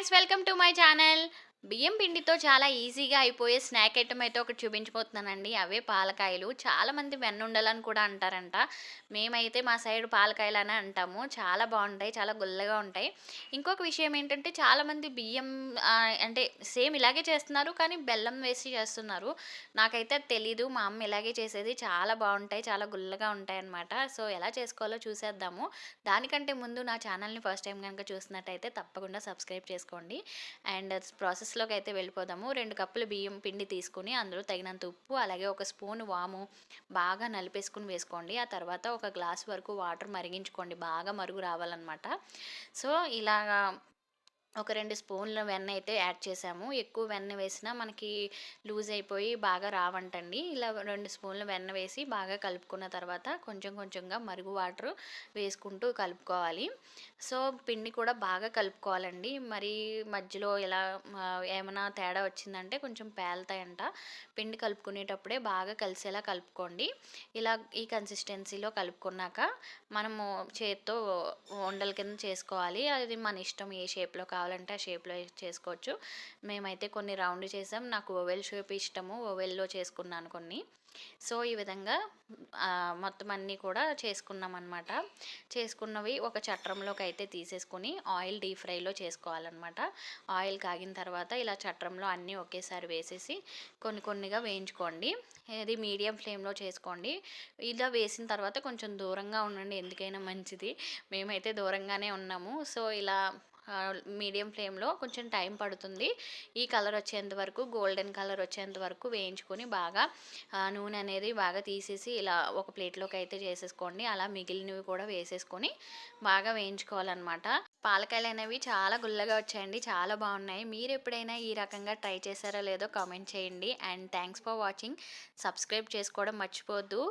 Guys welcome to my channel బియ్యం పిండితో చాలా ఈజీగా అయిపోయే స్నాక్ ఐటమ్ అయితే ఒకటి చూపించబోతున్నానండి అవే పాలకాయలు. చాలామంది వెన్నుండలని కూడా అంటారంట. మేమైతే మా సైడ్ పాలకాయలు అని అంటాము. చాలా బాగుంటాయి. చాలా గుల్లగా ఉంటాయి. ఇంకొక విషయం ఏంటంటే చాలామంది బియ్యం అంటే సేమ్ ఇలాగే చేస్తున్నారు కానీ బెల్లం వేసి చేస్తున్నారు. నాకైతే అది తెలీదు. మా అమ్మ ఇలాగే చేసేది. చాలా బాగుంటాయి. చాలా గుల్లగా ఉంటాయి అన్నమాట సో ఎలా చేసుకోవాలో చూసేద్దాము. దానికంటే ముందు నా ఛానల్ని ఫస్ట్ టైం కనుక చూసినట్టయితే తప్పకుండా సబ్స్క్రైబ్ చేసుకోండి. అండ్ ప్రాసెస్ ప్రాసెస్లోకి అయితే వెళ్ళిపోదాము. రెండు కప్పులు బియ్యం పిండి తీసుకుని అందులో తగినంత ఉప్పు అలాగే ఒక స్పూన్ వాము బాగా నలిపేసుకుని వేసుకోండి. ఆ తర్వాత ఒక గ్లాస్ వరకు వాటర్ మరిగించుకోండి. బాగా మరుగు రావాలన్నమాట. సో ఇలాగా ఒక రెండు స్పూన్ల వెన్న అయితే యాడ్ చేసాము. ఎక్కువ వెన్న వేసినా మనకి లూజ్ అయిపోయి బాగా రావంటండి. ఇలా రెండు స్పూన్ల వెన్న వేసి బాగా కలుపుకున్న తర్వాత కొంచెం కొంచెంగా మరుగు వాటర్ వేసుకుంటూ కలుపుకోవాలి. సో పిండి కూడా బాగా కలుపుకోవాలండి. మరి మధ్యలో ఇలా ఏమైనా తేడా వచ్చిందంటే కొంచెం పేలుతాయంట. పిండి కలుపుకునేటప్పుడే బాగా కలిసేలా కలుపుకోండి. ఇలా ఈ కన్సిస్టెన్సీలో కలుపుకున్నాక మనము చేత్తో ఉండల కింద చేసుకోవాలి. అది మన ఇష్టం ఏ షేప్లో కావాలంటే ఆ షేప్లో చేసుకోవచ్చు. మేమైతే కొన్ని రౌండ్ చేసాం. నాకు ఓవెల్ షేప్ ఇష్టము. ఓవెల్లో చేసుకున్నాను కొన్ని. సో ఈ విధంగా మొత్తం అన్నీ కూడా చేసుకున్నాం అనమాట చేసుకున్నవి ఒక చట్రంలోకి అయితే తీసేసుకుని ఆయిల్ డీప్ ఫ్రైలో చేసుకోవాలన్నమాట. ఆయిల్ కాగిన తర్వాత ఇలా చట్రంలో అన్నీ ఒకేసారి వేసేసి కొన్ని కొన్నిగా వేయించుకోండి. ఇది మీడియం ఫ్లేమ్లో చేసుకోండి. ఇలా వేసిన తర్వాత కొంచెం దూరంగా ఉండండి. ఎందుకైనా మంచిది. మేమైతే దూరంగానే ఉన్నాము. సో ఇలా మీడియం ఫ్లేమ్లో కొంచెం టైం పడుతుంది. ఈ కలర్ వచ్చేంత వరకు గోల్డెన్ కలర్ వచ్చేంత వరకు వేయించుకొని బాగా నూనె అనేది బాగా తీసేసి ఇలా ఒక ప్లేట్లోకి అయితే చేసేసుకోండి. అలా మిగిలినవి కూడా వేసేసుకొని బాగా వేయించుకోవాలన్నమాట. పాలకాయలు అనేవి చాలా గుల్లగా వచ్చాయండి చాలా బాగున్నాయి. మీరు ఎప్పుడైనా ఈ రకంగా ట్రై చేశారో లేదో కామెంట్ చేయండి. And thanks for watching. Subscribe చేసుకోవడం మర్చిపోవద్దు.